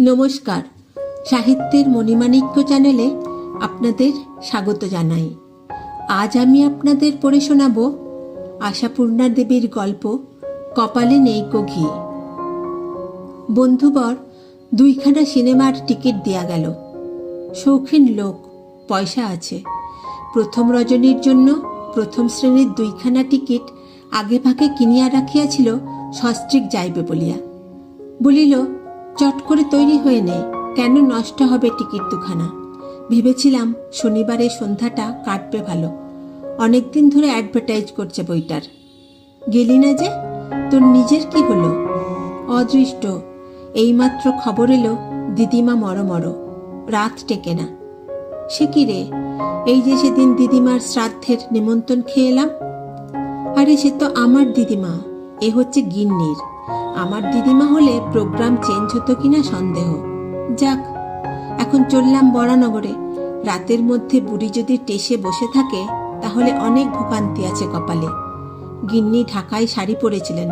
নমস্কার। সাহিত্যের মণিমাণিক্য চ্যানেলে আপনাদের স্বাগত জানাই। আজ আমি আপনাদের পড়ে শোনাব আশাপূর্ণা দেবীর গল্প কপালে নেই ঘি বন্ধুবর, দুইখানা সিনেমার টিকিট দেয়া গেল। শৌখিন লোক, পয়সা আছে। প্রথম রজনীর জন্য প্রথম শ্রেণির দুইখানা টিকিট আগে ভাগে কিনিয়া রাখিয়াছিল সস্ত্রিক যাইবে বলিয়া। বলিল চট করে তৈরি হয়ে নে কেন নষ্ট হবে টিকিট দুখানা? ভেবেছিলাম শনিবারের সন্ধ্যাটা কাটবে ভালো। অনেকদিন ধরে অ্যাডভার্টাইজ করছে বইটার। গেলি না যে? তোর নিজের কি হলো? অদৃষ্ট। এইমাত্র খবর এলো দিদিমা মর মর। রাত টেকে না। সে কি রে? এই যে সেদিন দিদিমার শ্রাদ্ধের নিমন্ত্রণ খেয়ে এলাম? আরে সে তো আমার দিদিমা। এ হচ্ছে গিন্নির। আমার দিদিমা হলে প্রোগ্রাম চেঞ্জ হতো কিনা সন্দেহ। যাক, এখন চললাম বরানগরে। রাতের মধ্যে বুড়ি যদি টেসে বসে থাকে, তাহলে অনেক ভোগান্তি আছে কপালে। গিন্নি ঢাকায় শাড়ি পরেছিলেন।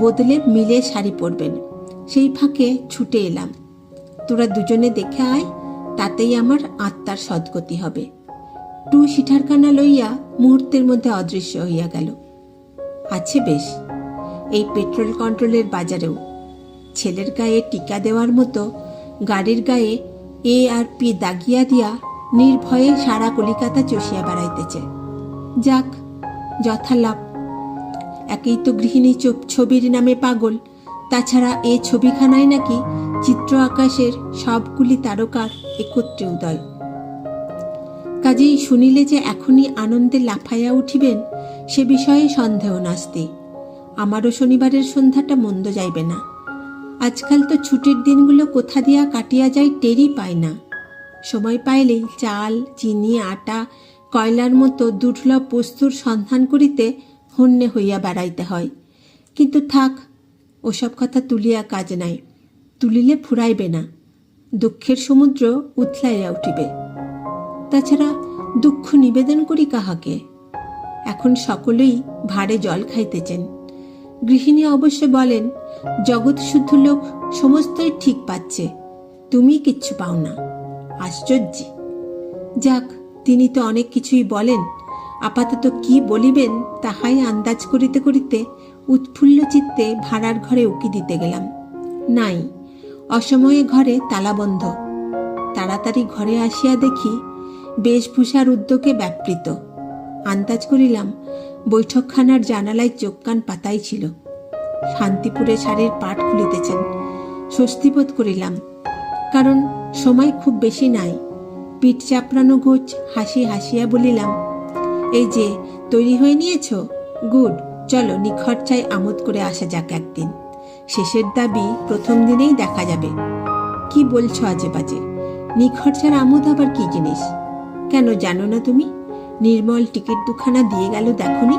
বদলে মিলে শাড়ি পরবেন। সেই ফাঁকে ছুটে এলাম। তোরা দুজনে দেখে আয়, তাতেই আমার আত্মার সদ্গতি হবে। টু সিঠারখানা লইয়া মুহূর্তের মধ্যে অদৃশ্য হইয়া গেল। আছে বেশ। এই পেট্রোল কন্ট্রোলের বাজারেও। ছেলের গায়ে টিকা দেওয়ার মতো গাড়ির গায়ে এ আর পি দাগিয়া দিয়া নির্ভয়ে সারা কলিকাতা চষিয়া বেড়াইতেছে। যাক, যথালাভ। একেই তো গৃহিণী ছবির নামে পাগল। তাছাড়া এ ছবিখানায় নাকি চিত্র আকাশের সবগুলি তারকার একত্রে উদয়। কাজেই শুনিলে যে এখনই আনন্দে লাফাইয়া উঠিবেন, সে বিষয়ে সন্দেহ নাস্তি আমারও শনিবারের সন্ধ্যাটা মন্দ যাইবে না। আজকাল তো ছুটির দিনগুলো কোথা দিয়া কাটিয়া যায় টেরই পায় না। সময় পাইলেই চাল, চিনি, আটা, কয়লার মতো দুর্লভ বস্তুর সন্ধান করিতে হন্যে হইয়া বেড়াইতে হয়। কিন্তু থাক, ওসব কথা তুলিয়া কাজ নাই, তুলিলে ফুরাইবে না। দুঃখের সমুদ্র উথলাইয়া উঠিবে। তাছাড়া দুঃখ নিবেদন করি কাহাকে? এখন সকলেই ভারে জল খাইতেছেন। গৃহিণী অবশ্য বলেন, জগৎ শুদ্ধ লোক সমস্তই ঠিক পাচ্ছে। তুমি কিচ্ছু পাও না। আশ্চর্য যাক, তিনি তো অনেক কিছুই বলেন। আপাতত কি বলিবেন তাহাই আন্দাজ করিতে করিতে উৎফুল্ল চিত্তে ভাড়ার ঘরে উকি দিতে গেলাম। নাই, অসময়ে ঘরে তালাবন্ধ তাড়াতাড়ি ঘরে আসিয়া দেখি, বেশভূষার উদ্যোগে ব্যাপৃত। আন্দাজ করিলাম বৈঠকখানার জানালায় চোখ কান পাতাই ছিল। শান্তিপুরে শাড়ির পাট খুলিতেছেন। স্বস্তিবোধ করিলাম, কারণ সময় খুব বেশি নাই। পিঠ চাপড়ানো গোছ হাসি হাসিয়া বলিলাম, এই যে, তৈরি হয়ে নিয়েছ? গুড, চলো নিখরচায় আমোদ করে আসা যাক একদিন। শেষের দাবি প্রথম দিনেই দেখা যাবে। কি বলছো আজে বাজে? নিখরচার আমোদ আবার কি জিনিস? কেন জানো না তুমি? নির্মল টিকিট দুখানা দিয়ে গেল, দেখনি?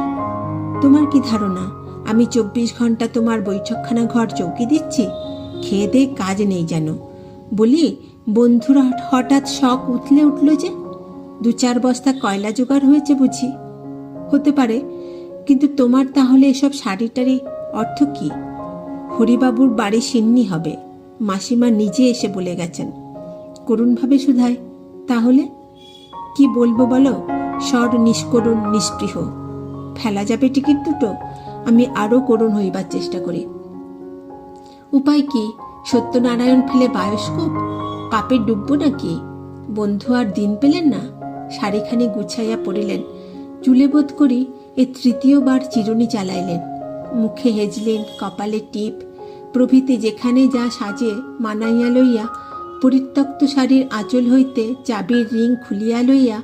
তোমার কি ধারণা? আমি চব্বিশ ঘণ্টা তোমার বৈঠকখানা ঘর চৌকি দিচ্ছি? খেয়ে দে, কাজ নেই যেন। বলি, বন্ধুরা হঠাৎ শখ উঠলে উঠল যে, দু চার বস্তা কয়লা জোগাড় হয়েছে বুঝি? হতে পারে, কিন্তু তোমার তাহলে এসব শাড়ি টাড়ি অর্থ কি? হরিবাবুর বাড়ি সিন্নি হবে, মাসিমা নিজে এসে বলে গেছেন। করুণভাবে শুধায় তাহলে? কি বলব বলো? স্বর নিষ্করুণ, নিস্পৃহ। ফেলা যাবে টিকিট দুটো, আমি আরও করুণ হইবার চেষ্টা করি। উপায় কি? সত্যনারায়ণ ফেলে বায়োস্কোপ? পাপে ডুববো নাকি? বন্ধু আর দিন পেলেন না? শাড়িখানি গুছাইয়া পড়িলেন। চুলে বোধ করি এ তৃতীয়বার চিরুনি চালাইলেন। মুখে হেজলেন কপালে টিপ। প্রভৃতি যেখানে যা সাজে মানাইয়া লইয়া, পরিত্যক্ত শাড়ির আঁচল হইতে চাবির রিং খুলিয়া লইয়া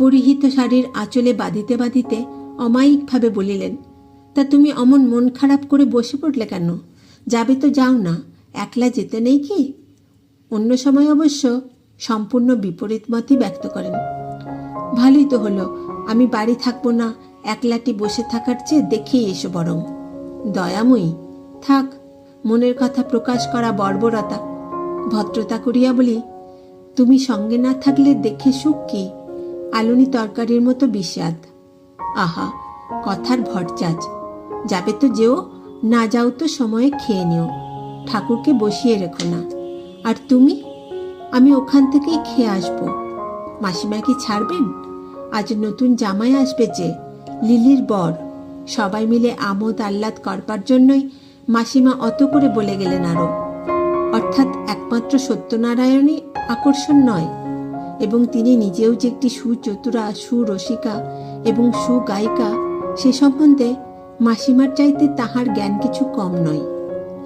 পরিহিত শাড়ির আঁচলে বাঁধিতে বাঁধিতে অমায়িকভাবে বলিলেন, তা তুমি অমন মন খারাপ করে বসে পড়লে কেন? যাবে তো যাও না, একলা যেতে নেই কি? অন্য সময় অবশ্য সম্পূর্ণ বিপরীত মতই ব্যক্ত করেন, ভালোই তো হলো, আমি বাড়ি থাকব না, একলাটি বসে থাকার চেয়ে দেখেই এসো বরং। দয়াময়ী, থাক, মনের কথা প্রকাশ করা বর্বরতা। ভদ্রতা করিয়া বলি, তুমি সঙ্গে না থাকলে দেখে সুখ কি? আলুনি তরকারির মতো বিষাদ। আহা, কথার ভরচাজ। যাবে তো যেও, না যাও তো সময়ে খেয়ে নিও। ঠাকুরকে বসিয়ে রেখো না। আর তুমি? আমি ওখান থেকেই খেয়ে আসব। মাসিমা কি ছাড়বেন? আজ নতুন জামাই আসবে যে, লিলির বর। সবাই মিলে আমোদ আহ্লাদ করবার জন্যই মাসিমা অত করে বলে গেলেন আরও অর্থাৎ একমাত্র সত্যনারায়ণই আকর্ষণ নয়। এবং তিনি নিজেও যে একটি সুচতুরা, সুরসিকা এবং সুগায়িকা, সে সম্বন্ধে মাসিমার চাইতে তাহার জ্ঞান কিছু কম নয়,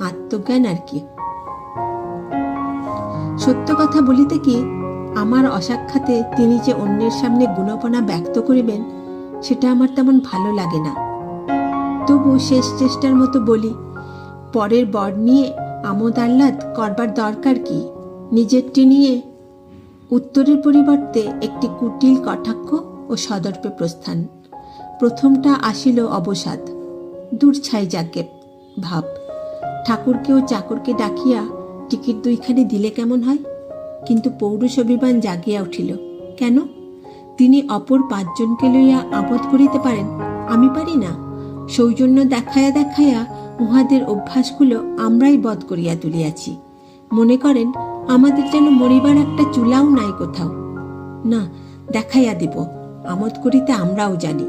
আত্মজ্ঞান আর কি। সত্য কথা বলিতে কি আমার অসাক্ষাতে তিনি যে অন্যের সামনে গুণপনা ব্যক্ত করিবেন, সেটা আমার তেমন ভালো লাগে না। তবু শেষ চেষ্টার মতো বলি, পরের বর নিয়ে আমোদ আহ্লাদ করবার দরকার কি? নিজেরটি নিয়ে উত্তরের পরিবর্তে একটি কুটিল কটাক্ষ ও সদর্পে প্রস্থান। প্রথমটা আসিল অবসাদ। দূর ছাই যাকে ভাব। ঠাকুরকে ও চাকরকে ডাকিয়া টিকিট দুইখানি দিলে কেমন হয়? কিন্তু পৌরুষ অভিমান জাগিয়া উঠিল, কেন? তিনি অপর পাঁচজনকে লইয়া আপদ করিতে পারেন? আমি পারি না। সৌজন্য দেখায়া দেখায়া উহাদের অভ্যাসগুলো আমরাই বধ করিয়া তুলিয়াছি। মনে করেন আমাদের যেন মরিবার একটা চুলাও নাই কোথাও। না, দেখাইয়া দিব, আমোদ করিতে আমরাও জানি।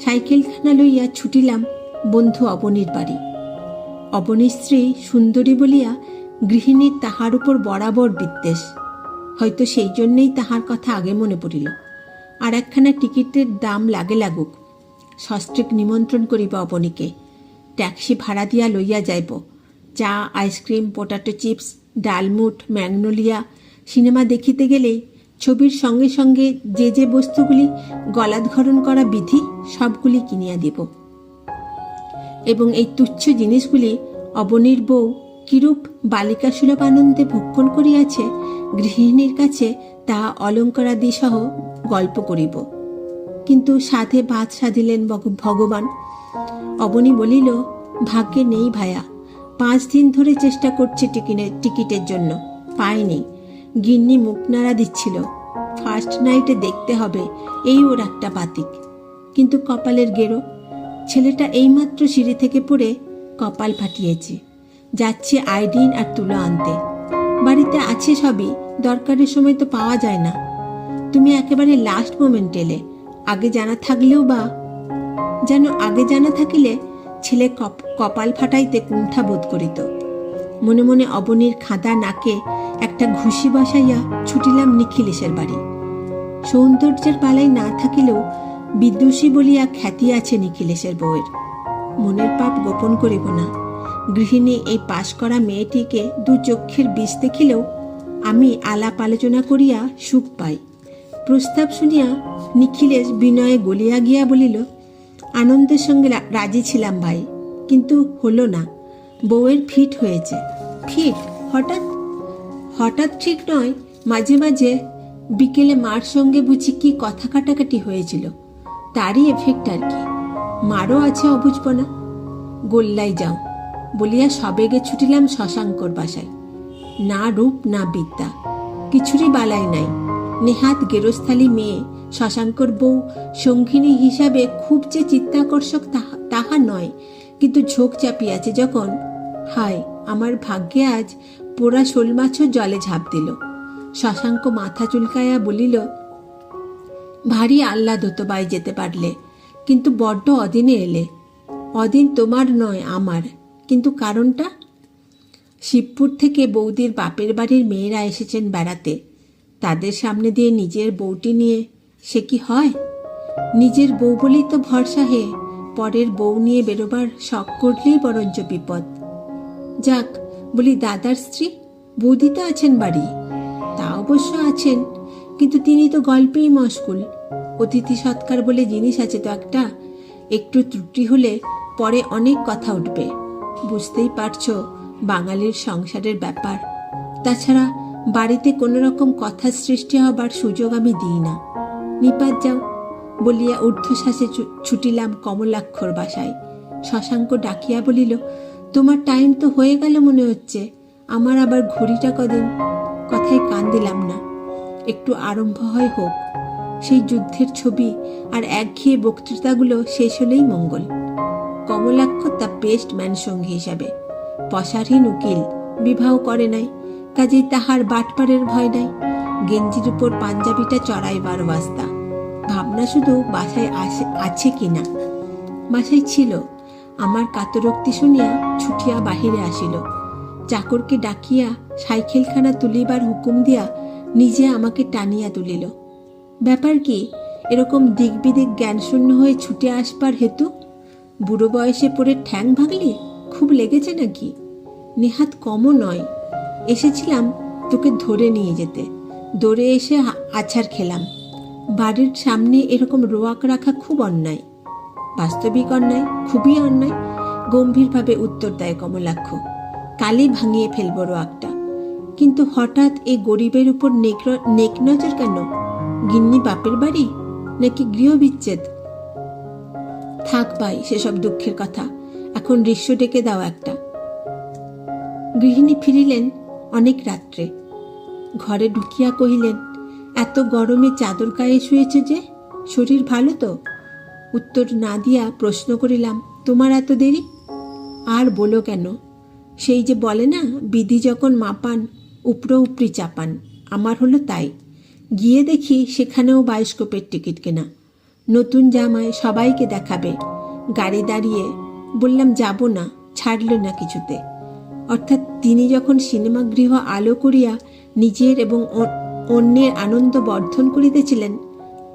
সাইকেলখানা লইয়া ছুটিলাম বন্ধু অবনীর বাড়ি। অবনীর স্ত্রী সুন্দরী বলিয়া গৃহিণীর তাহার উপর বরাবর বিদ্বেষ। হয়তো সেই জন্যেই তাহার কথা আগে মনে পড়িল। আর একখানা টিকিটের দাম লাগে লাগুক, সস্ত্রিক নিমন্ত্রণ করিব অবনীকে। ট্যাক্সি ভাড়া দিয়া লইয়া যাইব, চা, আইসক্রিম, পোটাটো চিপস ডালমুট, ম্যাগনোলিয়া সিনেমা দেখিতে গেলে ছবির সঙ্গে সঙ্গে যে যে বস্তুগুলি গলাধরণ করা বিধি, সবগুলি কিনিয়া দিব। এবং এই তুচ্ছ জিনিসগুলি অবনীর বউ কিরূপ বালিকা সুলভ আনন্দে ভক্ষণ করিয়াছে, গৃহিণীর কাছে তাহা অলঙ্কারাদি সহ গল্প করিব। কিন্তু সাথে ভাত সাধিলেন ভগবান। অবনী বলিল, ভাগ্যে নেই ভায়া। পাঁচ দিন ধরে চেষ্টা করছে টিকিনের টিকিটের জন্য। পায়নি। গিন্নি মুখ নাড়া দিচ্ছিল। ফার্স্ট নাইটে দেখতে হবে, এই ওর একটা পাতিক কিন্তু কপালের গেরো। ছেলেটা এইমাত্র সিঁড়ি থেকে পড়ে কপাল ফাটিয়েছে। যাচ্ছে আইডিন আর তুলো আনতে। বাড়িতে আছে সবই, দরকারের সময় তো পাওয়া যায় না। তুমি একেবারে লাস্ট মোমেন্ট এলে। আগে জানা থাকলেও বা যেন আগে জানা থাকিলে ছেলে কপ- কপাল ফাটাইতে কুণ্ঠা বোধ করিত। মনে মনে অবনীর খাদা নাকে একটা ঘুষি বসাইয়া ছুটিলাম নিখিলেশের বাড়ি। সৌন্দর্যের পালাই না থাকিলেও বিদ্যুষী বলিয়া খ্যাতি আছে নিখিলেশের বউয়ের। মনের পাপ গোপন করিব না। গৃহিণী এই পাশ করা মেয়েটিকে দু চক্ষের বিষ দেখিলেও আমি আলাপ আলোচনা করিয়া সুখ পাই। প্রস্তাব শুনিয়া নিখিলেশ বিনয়ে গলিয়া গিয়া বলিল আনন্দের সঙ্গে রাজি ছিলাম ভাই, কিন্তু হলো না। বউয়ের ফিট হয়েছে। ফিট? হঠাৎ? হঠাৎ ঠিক নয়, মাঝে মাঝে বিকেলে মার সঙ্গে বুঝি কি কথা কাটাকাটি হয়েছিল। তারই এফেক্ট আর কি। মারও আছে অবুঝব না গোল্লাই যাও, বলিয়া সবেগে ছুটিলাম শশাঙ্কর বাসায়। না রূপ, না বিদ্যা, কিছুরই বালাই নাই। নেহাত গেরস্থালী মেয়ে শশাঙ্কর বউ সঙ্গিনী হিসাবে খুব যে চিত্তাকর্ষক তাহা- নয়। কিন্তু ঝোঁক চাপিয়াছে যখন, হায়, আমার ভাগ্যে আজ পোড়া শোল মাছও জলে ঝাঁপ দিল। শশাঙ্ক মাথা চুলকায়া বলিল, ভারী আহ্লাদ হতো বাই যেতে পারলে, কিন্তু বড্ড অদিনে এলে। অদিন তোমার নয়, আমার। কিন্তু কারণটা? শিবপুর থেকে বৌদির বাপের বাড়ির মেয়েরা এসেছেন বেড়াতে। তাদের সামনে দিয়ে নিজের বউটি নিয়ে সে কি হয়? নিজের বউ বলেই তো ভরসা হে, পরের বউ নিয়ে বেরোবার শখ করলেই বরঞ্চ বিপদ। যাক, বলি দাদার স্ত্রী, বৌদি তো আছেন বাড়ি, তা অবশ্য আছেন, কিন্তু তিনি তো গল্পেই মশগুল। অতিথি সৎকার বলে জিনিস আছে তো একটা, একটু ত্রুটি হলে পরে অনেক কথা উঠবে। বুঝতেই পারছ, বাঙালির সংসারের ব্যাপার। তাছাড়া বাড়িতে কোনো রকম কথা সৃষ্টি হবার সুযোগ আমি দিই না। নিপাত যাও বলিয়া ঊর্ধ্বশ্বাসে ছুটিলাম কমলাক্ষর বাসায়। শশাঙ্ক ডাকিয়া বলিল, তোমার টাইম তো হয়ে গেল মনে হচ্ছে, আমার আবার ঘড়িটা কদিন? কথায় কান দিলাম না। একটু আরম্ভ হয় হোক, সেই যুদ্ধের ছবি আর একঘেয়ে বক্তৃতাগুলো শেষ হলেই মঙ্গল। কমলাক্ষ তা বেস্ট ম্যান সঙ্গী হিসাবে পশারহীন উকিল, বিবাহ করে নাই, কাজেই তাহার বাটপারের ভয় নাই, গেঞ্জির উপর পাঞ্জাবিটা চড়াইবার বাস্তা ভাবনা শুধু বাসায় আসে, আছে কিনা? বাসায় ছিল। আমার কাতরোক্তি শুনিয়া ছুটিয়া বাহিরে আসিল। চাকরকে ডাকিয়া সাইকেলখানা তুলিবার হুকুম দিয়া নিজে আমাকে টানিয়া তুলিল। ব্যাপার কি, এরকম দিকবিদিক জ্ঞানশূন্য হয়ে ছুটে আসবার হেতু? বুড়ো বয়সে পড়ে ঠ্যাং ভাগলি খুব লেগেছে নাকি? নেহাত কমও নয়। এসেছিলাম তোকে ধরে নিয়ে যেতে। দৌড়ে এসে আছাড় খেলাম। বাড়ির সামনে এরকম রোয়াক রাখা খুব অন্যায়। বাস্তবিক অন্যায়, খুবই অন্যায়, গম্ভীরভাবে উত্তর দেয় কমলাক্ষ। কালই ভাঙিয়ে ফেলব রোয়াকটা। কিন্তু হঠাৎ এই গরিবের উপর নেক নজর কেন? গিন্নি বাপের বাড়ি? নাকি গৃহবিচ্ছেদ? থাক ভাই, সেসব দুঃখের কথা। এখন ঋষ্য ডেকে দাও একটা। গৃহিণী ফিরিলেন অনেক রাত্রে। ঘরে ঢুকিয়া কহিলেন এত গরমে চাদর গায়ে শুয়েছে যে? শরীর ভালো তো? উত্তর না দিয়া প্রশ্ন করিলাম, তোমার এত দেরি? আর বলো কেন? সেই যে বলে না, বিধি যখন মাপান উপরো উপরি চাপান। আমার হলো তাই। গিয়ে দেখি সেখানেও বায়োস্কোপের টিকিট কেনা। নতুন জামায় সবাইকে দেখাবে। গাড়ি দাঁড়িয়ে বললাম, যাব না, ছাড়ল না কিছুতে। অর্থাৎ তিনি যখন সিনেমা গৃহ আলো করিয়া নিজের এবং অন্যের আনন্দ বর্ধন করিতেছিলেন।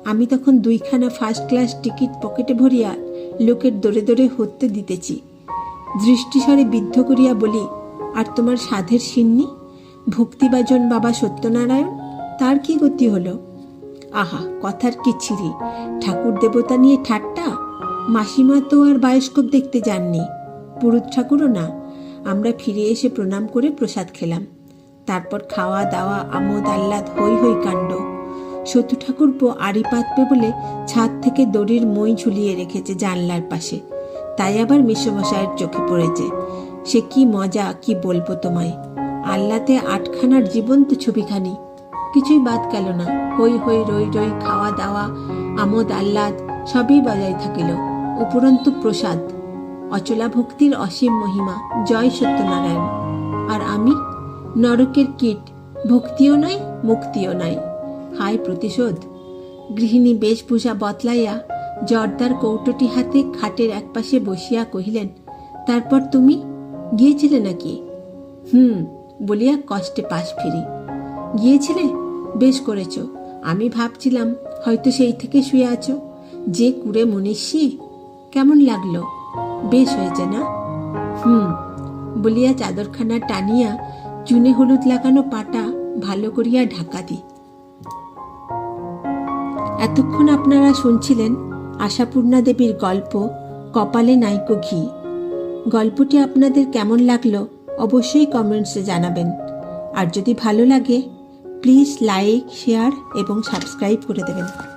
আমি তখন দুইখানা ফার্স্ট ক্লাস টিকিট পকেটে ভরিয়া লোকের দরে দরে হতে দিতেছি। দৃষ্টিস্বরে বিদ্ধ করিয়া বলি, আর তোমার সাধের সিন্নি? ভক্তিবাজন বাবা সত্যনারায়ণ? তার কি গতি হলো? আহা, কথার কি ছিরি ঠাকুর দেবতা নিয়ে ঠাট্টা? মাসিমা তো আর বায়োস্কোপ দেখতে যাননি। পুরুত ঠাকুরও না। আমরা ফিরে এসে প্রণাম করে প্রসাদ খেলাম। তারপর খাওয়া দাওয়া, আমোদ আহ্লাদ হই হই কাণ্ড। সতু ঠাকুরপো আড়ি পাতবে বলে ছাদ থেকে দড়ির মই ঝুলিয়ে রেখেছে জানলার পাশে। তাই আবার মেসমশায়ের চোখে পড়েছে। সে কি মজা, কি বলব তোমায়? আল্লাতে আটখানার জীবন্ত ছবিখানি। কিছুই বাদ গেল না। হই হই রই রই খাওয়া দাওয়া, আমোদ আহ্লাদ, সবই বজায় থাকিল। উপরন্তু প্রসাদ। অচলা ভক্তির অসীম মহিমা। জয় সত্যনারায়ণ। আর আমি নরকের কীট, ভক্তিও নাই, মুক্তিও নাই। হায় প্রতিশোধ। গৃহিণী বেশভূষা বতলাইয়া জর্দার কৌটোটি হাতে খাটের একপাশে বসিয়া কহিলেন, তারপর তুমি গিয়েছিলে নাকি? হুম, বলিয়া কষ্টে পাশ ফিরি। গিয়েছিলে? বেশ করেছ। আমি ভাবছিলাম হয়তো সেই থেকে শুয়ে আছো। যে কুড়ে মনীষী, কেমন লাগল? বেশ হয়েছে না? হুম, বলিয়া চাদরখানা টানিয়া চুনে হলুদ লাগানো পাটা ভালো করিয়া ঢাকা দি। এতক্ষণ আপনারা শুনছিলেন আশাপূর্ণা দেবীর গল্প, কপালে নাইকো ঘি। গল্পটি আপনাদের কেমন লাগল অবশ্যই কমেন্টসে জানাবেন। আর যদি ভালো লাগে, প্লিজ লাইক, শেয়ার এবং সাবস্ক্রাইব করে দেবেন।